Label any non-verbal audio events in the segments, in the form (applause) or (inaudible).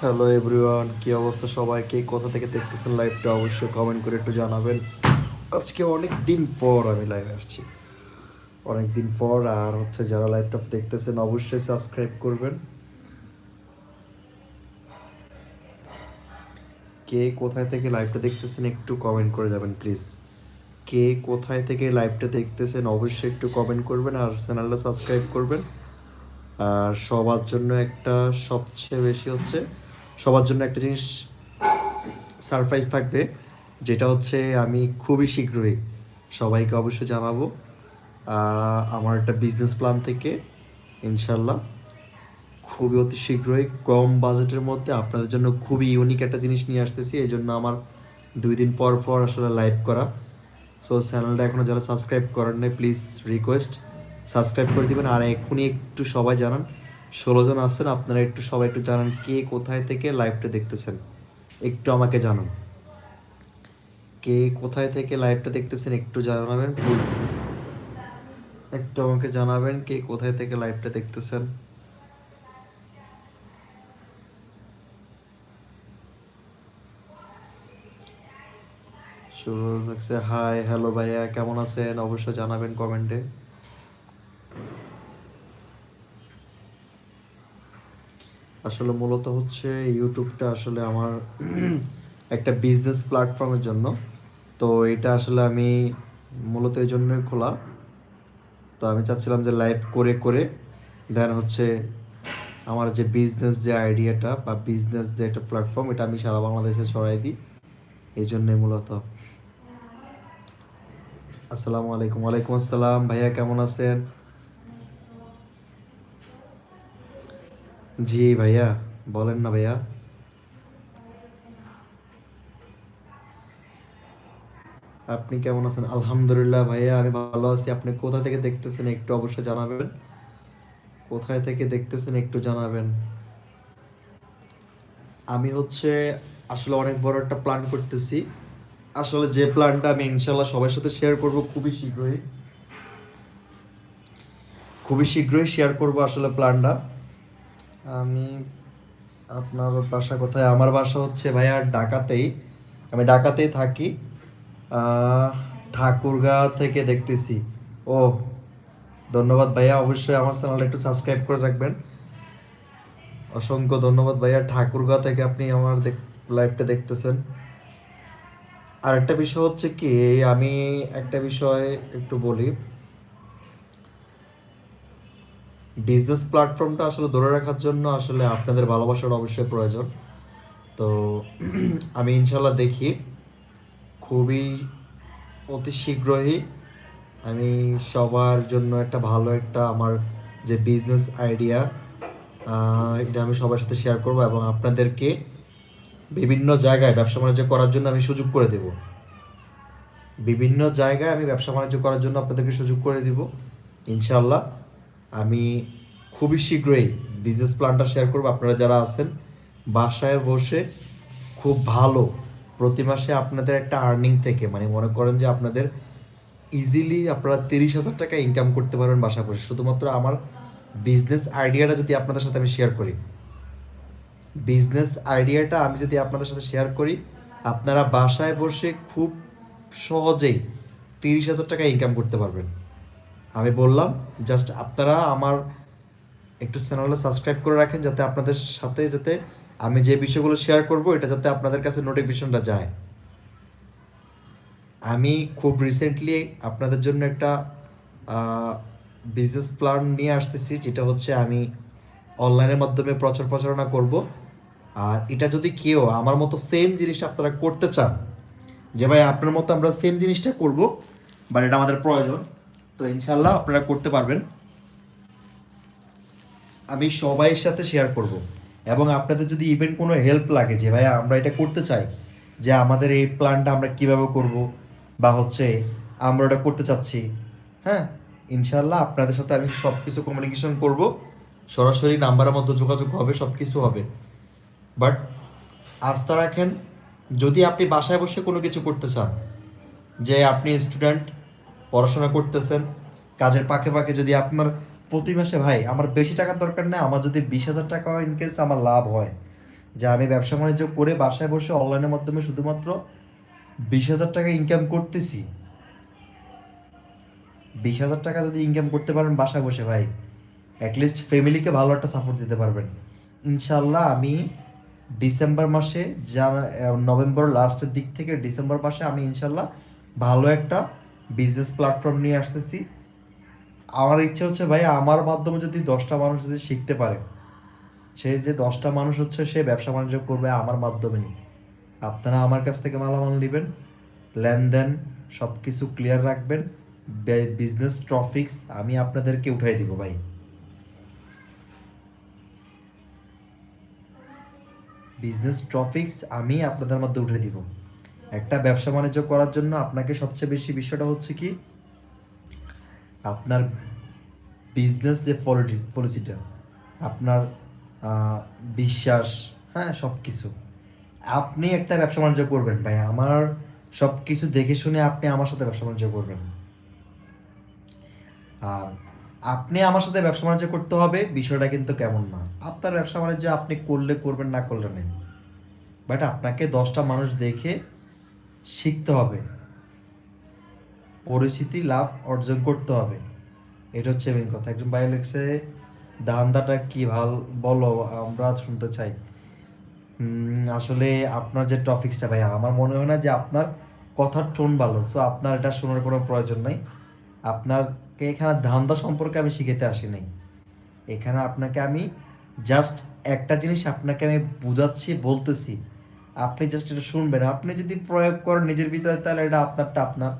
Hello everyone কি অবস্থা সবাই কে কোথা থেকে দেখতেছেন লাইভটা অবশ্যই কমেন্ট করে একটু জানাবেন। আজকে অনেক দিন পর আমি লাইভে আসছি। অনেক দিন পর, আর হচ্ছে যারা লাইভটা দেখতেছেন অবশ্যই সাবস্ক্রাইব করবেন। কে কোথায় থেকে লাইভটা দেখতেছেন একটু কমেন্ট করে যাবেন প্লিজ কে কোথায় থেকে লাইভটা দেখতেছেন অবশ্যই একটু কমেন্ট করবেন আর চ্যানেলটা সাবস্ক্রাইব করবেন। আর সবার জন্য একটা সবচেয়ে বেশি হচ্ছে সবার জন্য একটা জিনিস সারপ্রাইজ থাকবে, যেটা হচ্ছে আমি খুবই শীঘ্রই সবাইকে অবশ্যই জানাব আমার একটা বিজনেস প্ল্যান থেকে ইনশাল্লাহ খুবই অতি শীঘ্রই কম বাজেটের মধ্যে আপনাদের জন্য খুবই ইউনিক একটা জিনিস নিয়ে আসতেছি, এই জন্য আমার দুই দিন পর পর আসলে লাইভ করা। সো চ্যানেলটা এখনও যারা সাবস্ক্রাইব করেন নাই প্লিজ রিকোয়েস্ট সাবস্ক্রাইব করে দিবেন, আর এখনই একটু সবাই জানান ষোলো জন আছেন, আপনারা একটু সবাই একটু জানান কে কোথায় থেকে লাইভটা দেখতেছেন। একটু আমাকে জানান। কে কোথায় থেকে লাইভটা দেখতেছেন একটু জানাবেন প্লিজ একটু আমাকে জানাবেন কে কোথায় থেকে লাইভটা দেখতেছেন। হাই হ্যালো ভাইয়া, কেমন আছেন? অবশ্যই জানাবেন কমেন্টে আসলে মূলত হচ্ছে ইউটিউবটা আসলে আমার (clears throat) একটা বিজনেস প্ল্যাটফর্মের জন্য। তো এটা আসলে আমি মূলত এই জন্যই খোলা। তো আমি চাচ্ছিলাম যে লাইভ করে করে দেন হচ্ছে আমার যে বিজনেস যে আইডিয়াটা বা বিজনেস যে একটা প্ল্যাটফর্ম এটা আমি সারা বাংলাদেশে ছড়াই দিই। এই জন্যই মূলত। আসসালামু আলাইকুম। ওয়ালাইকুম আসসালাম। ভাইয়া কেমন আছেন? জি ভাইয়া, বলেন না ভাইয়া। আপনি কেমন আছেন? আলহামদুলিল্লাহ ভাইয়া, আমি ভালো আছি। আপনি কোথা থেকে দেখতেছেন একটু অবশ্যই জানাবেন। কোথায় থেকে দেখতেছেন একটু জানাবেন। আমি হচ্ছে আসলে অনেক বড় একটা প্ল্যান করতেছি। আসলে যে প্ল্যানটা আমি ইনশাল্লাহ সবার সাথে শেয়ার করব খুবই শীঘ্রই। খুবই শীঘ্রই শেয়ার করব আসলে প্ল্যানটা আমি আপনার বাসা কোথায়? আমার বাসা হচ্ছে ভাইয়া ঢাকাতেই। আমি ঢাকাতেই থাকি। ঠাকুরগাঁ থেকে দেখতেছি। ও, ধন্যবাদ ভাইয়া। অবশ্যই আমার চ্যানেলটা একটু সাবস্ক্রাইব করে রাখবেন। অসংখ্য ধন্যবাদ ভাইয়া। ঠাকুরগাঁ থেকে আপনি আমার লাইভটা দেখতেছেন। আর একটা বিষয় হচ্ছে কি আমি একটা বিষয় একটু বলি। বিজনেস প্ল্যাটফর্মটা আসলে ধরে রাখার জন্য আসলে আপনাদের ভালোবাসার অবশ্যই প্রয়োজন। তো (clears throat) আমি ইনশাল্লাহ দেখি। খুবই অতি শীঘ্রই আমি সবার জন্য একটা ভালো একটা আমার যে বিজনেস আইডিয়া এটা আমি সবার সাথে শেয়ার করব এবং আপনাদেরকে বিভিন্ন জায়গায় ব্যবসা বাণিজ্য করার জন্য আমি সুযোগ করে দেব। বিভিন্ন জায়গায় আমি ব্যবসা বাণিজ্য করার জন্য আপনাদেরকে সুযোগ করে দিব ইনশাল্লাহ আমি খুবই শীঘ্রই বিজনেস প্ল্যানটা শেয়ার করব। আপনারা যারা আছেন, বাসায় বসে খুব ভালো প্রতি মাসে আপনাদের একটা আর্নিং থেকে মানে মনে করেন যে আপনাদের ইজিলি আপনারা তিরিশ হাজার টাকা ইনকাম করতে পারবেন বাসা বসে। শুধুমাত্র আমার বিজনেস আইডিয়াটা যদি আপনাদের সাথে আমি শেয়ার করি। বিজনেস আইডিয়াটা আমি যদি আপনাদের সাথে শেয়ার করি, আপনারা বাসায় বসে খুব সহজেই তিরিশ হাজার টাকা ইনকাম করতে পারবেন। আমি বললাম জাস্ট আপনারা আমার একটু চ্যানেলটা সাবস্ক্রাইব করে রাখেন যাতে আপনাদের সাথে যাতে আমি যে বিষয়গুলো শেয়ার করব, এটা যাতে আপনাদের কাছে নোটিফিকেশনটা যায়। আমি খুব রিসেন্টলি আপনাদের জন্য একটা বিজনেস প্ল্যান নিয়ে আসতেছি, যেটা হচ্ছে আমি অনলাইনের মাধ্যমে প্রচার প্রচারণা করব। আর এটা যদি কেউ আমার মতো সেম জিনিসটা আপনারা করতে চান, যে ভাই আপনার মতো আমরা সেম জিনিসটা করব বাট এটা আমাদের প্রয়োজন তো ইনশাল্লাহ আপনারা করতে পারবেন। আমি সবাইয়ের সাথে শেয়ার করব। এবং আপনাদের যদি ইভেন কোনো হেল্প লাগে যে ভাই আমরা এটা করতে চাই, যে আমাদের এই প্ল্যানটা আমরা কীভাবে করব? বা হচ্ছে আমরা ওটা করতে চাচ্ছি। হ্যাঁ ইনশাল্লাহ আপনাদের সাথে আমি সব কিছু কমিউনিকেশন করব। সরাসরি নাম্বারের মধ্যে যোগাযোগ হবে সব কিছু হবে। বাট আস্থা রাখেন, যদি আপনি বাসায় বসে কোনো কিছু করতে চান, যে আপনি স্টুডেন্ট পড়াশোনা করতেছেন, কাজের পাকে পাকে যদি আপনার প্রতি মাসে, ভাই, আমার বেশি টাকার দরকার নেই আমার যদি বিশ হাজার টাকা ইনকেস আমার লাভ হয়। যে আমি ব্যবসা বাণিজ্য করে বাসায় বসে অনলাইনের মাধ্যমে শুধুমাত্র বিশ হাজার টাকা ইনকাম করতেছি। বিশ হাজার টাকা যদি ইনকাম করতে পারেন বাসায় বসে, ভাই অ্যাটলিস্ট ফ্যামিলিকে ভালো একটা সাপোর্ট দিতে পারবেন। ইনশাল্লাহ আমি ডিসেম্বর মাসে, যা নভেম্বর লাস্টের দিক থেকে ডিসেম্বর মাসে আমি ইনশাল্লাহ ভালো একটা বিজনেস প্ল্যাটফর্ম নিয়ে আসতেছি। আমার ইচ্ছা হচ্ছে ভাই, আমার মাধ্যমে যদি দশটা মানুষ যদি শিখতে পারে, সে যে দশটা মানুষ হচ্ছে, সে ব্যবসা বাণিজ্য করবে আমার মাধ্যমে আপনারা আমার কাছ থেকে মালামাল নেবেন, লেনদেন সব কিছু ক্লিয়ার রাখবেন বিজনেস ট্রফিক্স আমি আপনাদেরকে উঠাই দিব ভাই। বিজনেস টপিকস আমি আপনাদের মধ্যে উঠে দিব। একটা ব্যবসা বাণিজ্য করার জন্য আপনাকে সবচেয়ে বেশি বিষয়টা হচ্ছে কি? আপনার বিজনেস যে পলিসিটা আপনার বিশ্বাস হ্যাঁ সব কিছু আপনি একটা ব্যবসা বাণিজ্য করবেন ভাই। আমার সব কিছু দেখে শুনে আপনি আমার সাথে ব্যবসা বাণিজ্য করবেন। আর আপনি আমার সাথে ব্যবসা বাণিজ্য করতে হবে, বিষয়টা কিন্তু কেমন না। আপনার ব্যবসা বাণিজ্য আপনি করলে করবেন, না করলে নেই। বাট আপনাকে দশটা মানুষ দেখে শিখতে হবে। পরিচিতি লাভ অর্জন করতে হবে। এটা হচ্ছে মেন কথা। একজন ভাই লিখছে ধান্দাটা কি ভালো? বলো, আমরা শুনতে চাই। আসলে আপনার যে টপিক্সটা ভাই আমার মনে হয় না যে আপনার কথার টোন ভালো। সো আপনার এটা শোনার কোনো প্রয়োজন নেই। আপনাকে এখানে ধান্দা সম্পর্কে আমি শিখেতে আসি নাই। এখানে আপনাকে আমি জাস্ট একটা জিনিস আপনাকে আমি বুঝাচ্ছি, বলতেছি। আপনি জাস্ট এটা শুনবেন। আপনি যদি প্রয়োগ করেন নিজের ভিতরে, তাহলে এটা আপনারটা আপনার।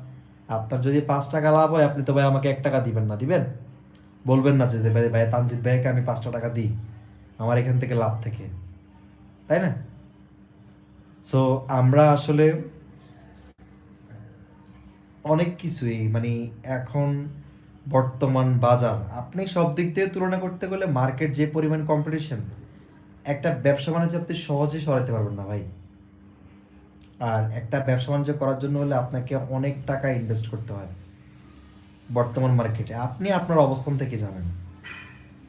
আপনার যদি পাঁচ টাকা লাভ হয়, আপনি তো ভাই আমাকে এক টাকা দিবেন না, দিবেন? বলবেন না যে ভাই ভাই তানজিৎ ভাইকে আমি পাঁচটা টাকা দিই, আমার এখান থেকে লাভ থেকে। তাই না? সো আমরা আসলে অনেক কিছুই মানে এখন বর্তমান বাজার, আপনি সব দিক দিয়ে তুলনা করতে গেলে মার্কেট যে পরিমাণ কম্পিটিশন একটা ব্যবসা বাণিজ্য আপনি সহজে সরাতে পারবেন না ভাই। আর একটা ব্যবসা বাণিজ্য করার জন্য হলে আপনাকে অনেক টাকা ইনভেস্ট করতে হয় বর্তমান মার্কেটে আপনি আপনার অবস্থান থেকে জানেন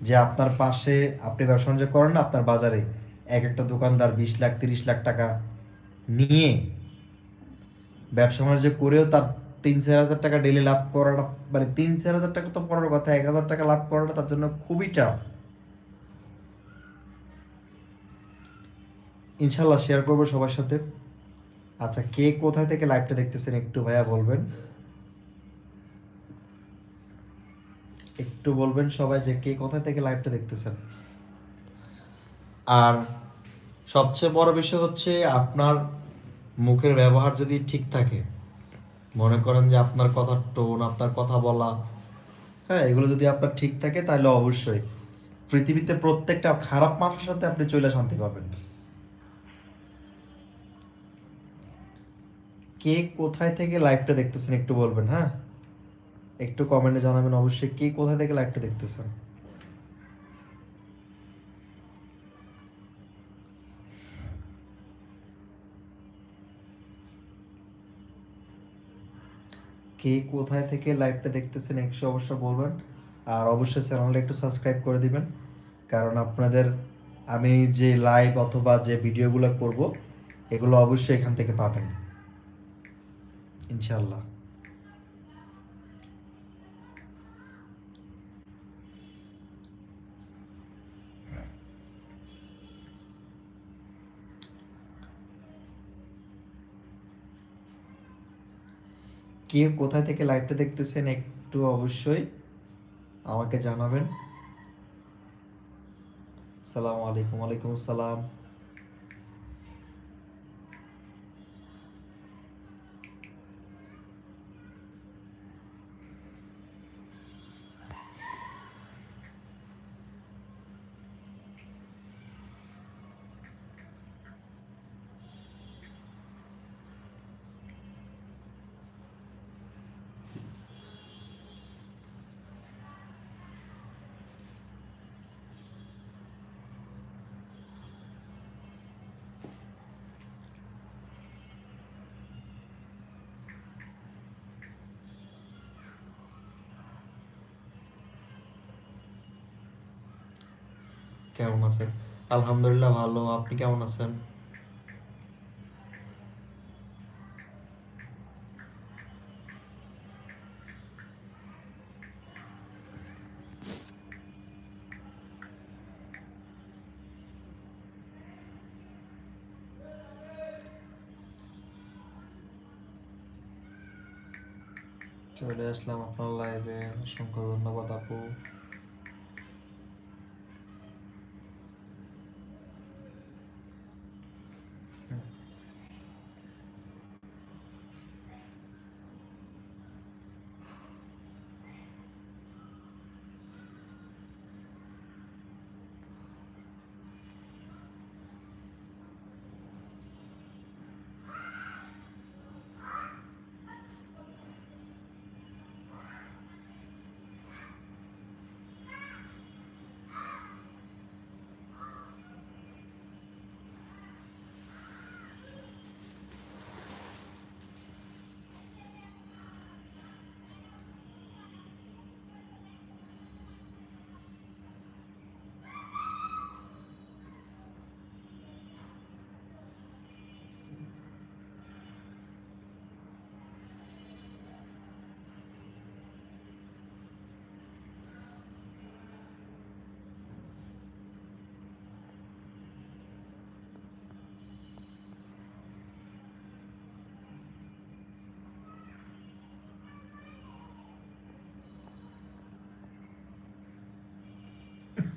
যে আপনার পাশে আপনি ব্যবসা বাণিজ্য করেন না, আপনার বাজারে এক একটা দোকানদার বিশ লাখ, তিরিশ লাখ টাকা নিয়ে ব্যবসা বাণিজ্য করেও তার তিন চার হাজার টাকা ডেলি লাভ করাটা মানে তিন চার হাজার টাকা তো পরের কথা, এক হাজার টাকা লাভ করাটা তার জন্য খুবই টাফ ইনশাল্লাহ শেয়ার করব সবার সাথে। আচ্ছা কে কোথায় থেকে লাইভটা দেখতেছেন একটু ভাইয়া বলবেন? একটু বলবেন সবাই যে কে কোথায় থেকে লাইভটা দেখতেছেন। আর সবচেয়ে বড় বিষয় হচ্ছে আপনার মুখের ব্যবহার যদি ঠিক থাকে, মনে করেন যে আপনার কথার টোন আপনার কথা বলা হ্যাঁ এগুলো যদি আপনার ঠিক থাকে তাহলে অবশ্যই। পৃথিবীতে প্রত্যেকটা খারাপ মানুষের সাথে আপনি চলে শান্তি পাবেন। কে কোথায় থেকে লাইভটা দেখতেছেন একটু বলবেন হ্যাঁ? একটু কমেন্টে জানাবেন অবশ্যই কে কোথায় থেকে লাইভটা দেখতেছেন। কে কোথায় থেকে লাইভটা দেখতেছেন একশো অবশ্যই বলবেন, আর অবশ্যই চ্যানেলটা একটু সাবস্ক্রাইব করে দিবেন, কারণ আপনাদের আমি যে লাইভ অথবা যে ভিডিওগুলো করব, এগুলো অবশ্যই এখান থেকে পাবেন। ইনশাল্লাহ কে কোথায় থেকে লাইভটা দেখতেছেন একটু অবশ্যই আমাকে জানাবেন। সালাম আলাইকুম ওয়ালাইকুম আসসালাম। কেমন আছেন? আলহামদুলিল্লাহ ভালো আপনি কেমন আছেন? চলে আসলাম আপনার লাইভে অসংখ্য ধন্যবাদ আপু।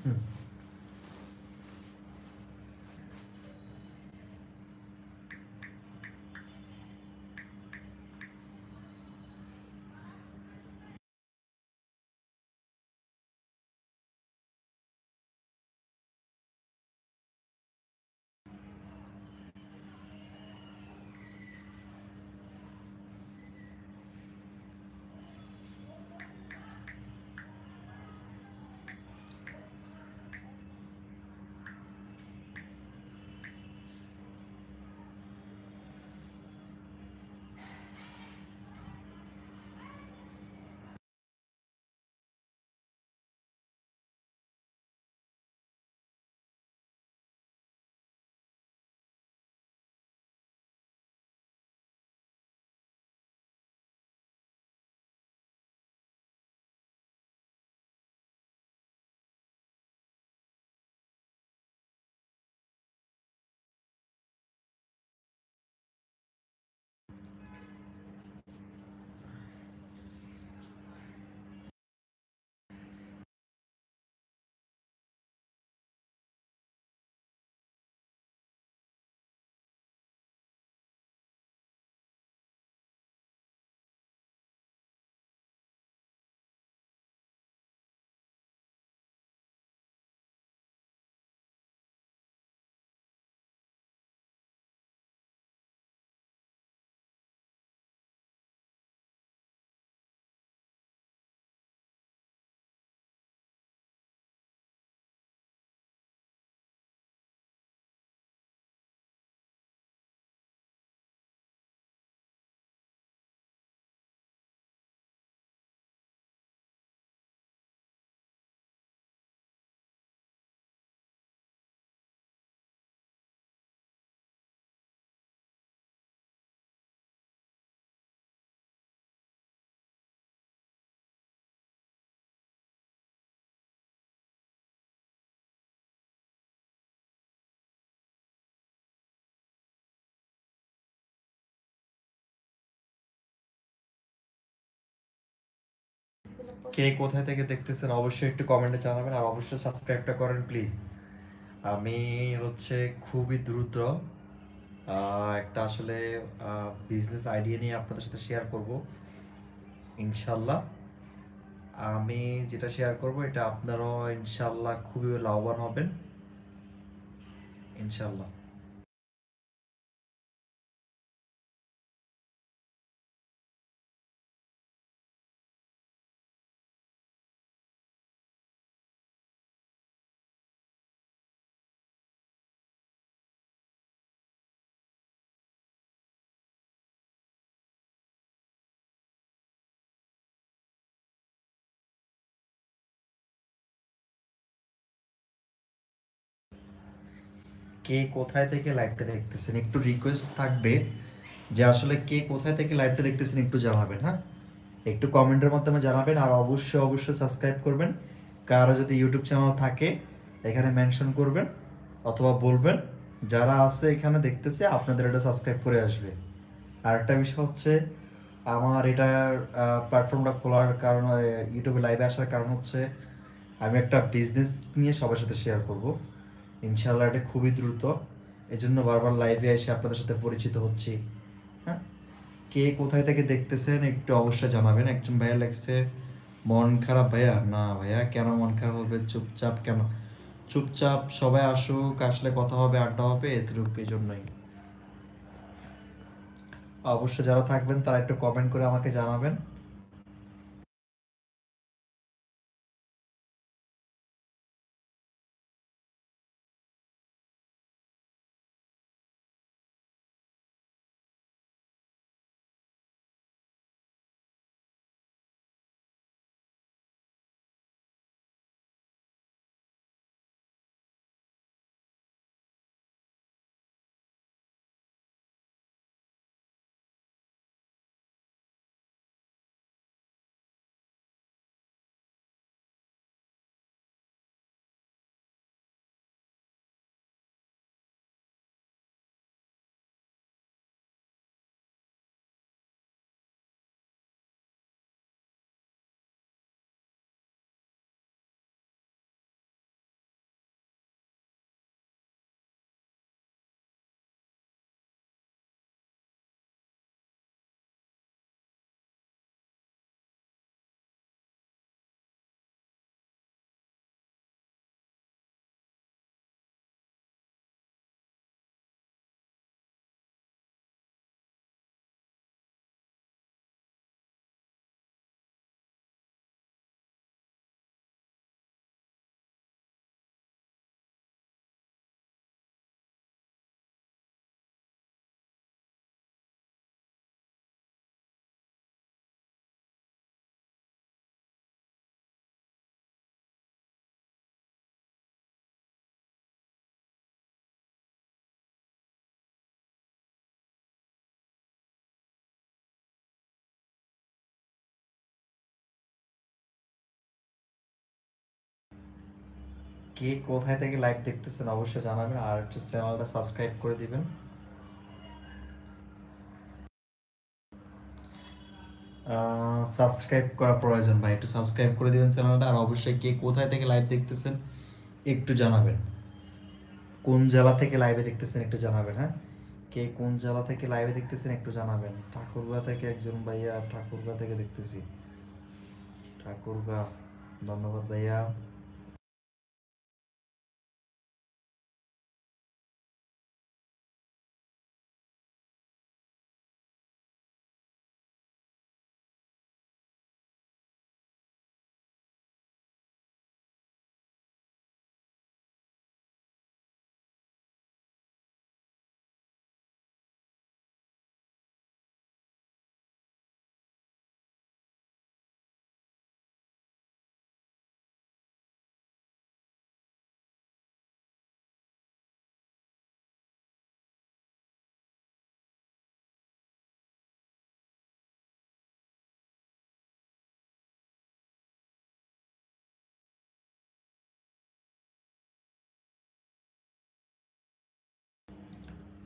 Hmm. কে কোথায় থেকে দেখতেছেন অবশ্যই একটু কমেন্টে জানাবেন আর অবশ্যই সাবস্ক্রাইবটা করেন প্লিজ আমি হচ্ছে খুবই দ্রুত একটা আসলে বিজনেস আইডিয়া নিয়ে আপনাদের সাথে শেয়ার করব। ইনশাল্লাহ, আমি যেটা শেয়ার করব এটা আপনারাও ইনশাল্লাহ খুবই লাভবান হবেন। ইনশাল্লাহ। কে কোথায় থেকে লাইভটা দেখতেছেন? একটু রিকোয়েস্ট থাকবে যে আসলে কে কোথায় থেকে লাইভটা দেখতেছেন একটু জানাবেন হ্যাঁ? একটু কমেন্টের মাধ্যমে জানাবেন আর অবশ্যই অবশ্যই সাবস্ক্রাইব করবেন। কারও যদি ইউটিউব চ্যানেল থাকে, এখানে মেনশন করবেন অথবা বলবেন, যারা আছে এখানে দেখতেছে, আপনাদের এটা সাবস্ক্রাইব করে আসবে। আর একটা বিষয় হচ্ছে, আমার এটার প্ল্যাটফর্মটা খোলার কারণ ইউটিউবে লাইভে আসার কারণ হচ্ছে, আমি একটা বিজনেস নিয়ে সবার সাথে শেয়ার করব। ইনশাল্লাহ এটা খুবই দ্রুত। এজন্য বারবার লাইভে এসে আপনাদের সাথে পরিচিত হচ্ছি। হ্যাঁ? কে কোথায় থেকে দেখতেছেন একটু অবশ্যই জানাবেন। একজন ভাইয়া লাগছে মন খারাপ ভাইয়া? না ভাইয়া, কেন মন খারাপ হবে? চুপচাপ কেন? চুপচাপ সবাই আসুক, আসলে কথা হবে, আড্ডা হবে, এতটুকু এই জন্যই। অবশ্যই যারা থাকবেন তারা একটু কমেন্ট করে আমাকে জানাবেন। কে কোথায় থেকে লাইভ দেখতেছেন অবশ্যই জানাবেন আর চ্যানেলটা সাবস্ক্রাইব করে দিবেন। সাবস্ক্রাইব করা প্রয়োজন ভাই, একটু সাবস্ক্রাইব করে দিবেন চ্যানেলটা আর অবশ্যই কে কোথায় থেকে লাইভ দেখতেছেন একটু জানাবেন। কোন জেলা থেকে লাইভে দেখতেছেন একটু জানাবেন হ্যাঁ? কে কোন জেলা থেকে লাইভে দেখতেছেন একটু জানাবেন। ঠাকুরগা থেকে একজন ভাইয়া, ঠাকুরগা থেকে দেখতেছি। ঠাকুরগা, ধন্যবাদ ভাইয়া।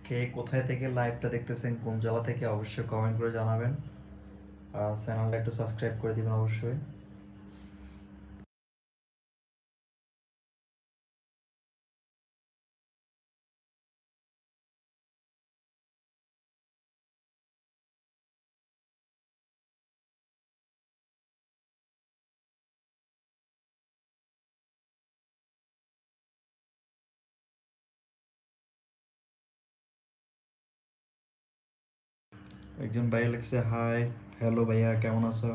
কে কোথায় থেকে লাইভটা দেখতেছেন, কোন জেলা থেকে, অবশ্যই কমেন্ট করে জানাবেন। আর চ্যানেলটা একটু সাবস্ক্রাইব করে দিবেন অবশ্যই। একজন ভাইয়া লিখছে হাই হ্যালো ভাইয়া কেমন আছো?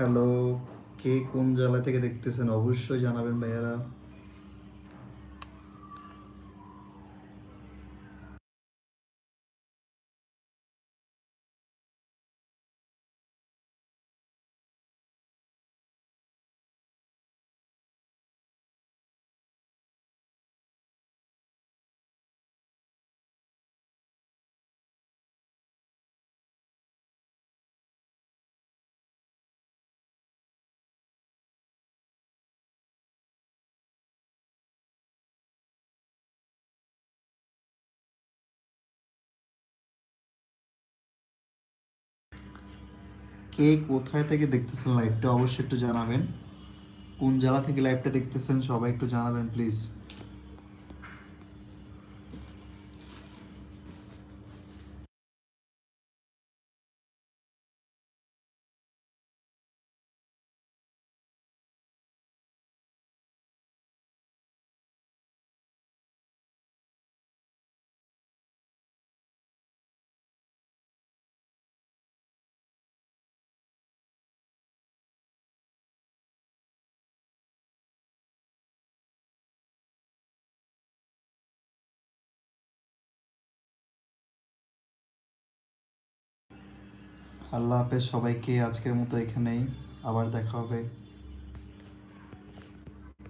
হ্যালো কে কোন জেলা থেকে দেখতেছেন? অবশ্যই জানাবেন ভাইয়ারা। কে কোথায় থেকে দেখতেছেন লাইভটা অবশ্যই একটু জানাবেন। কোন জেলা থেকে লাইভটা দেখতেছেন সবাই একটু জানাবেন প্লিজ আল্লাহ হাফেজ সবাইকে আজকের মতো এখানেই আবার দেখা হবে।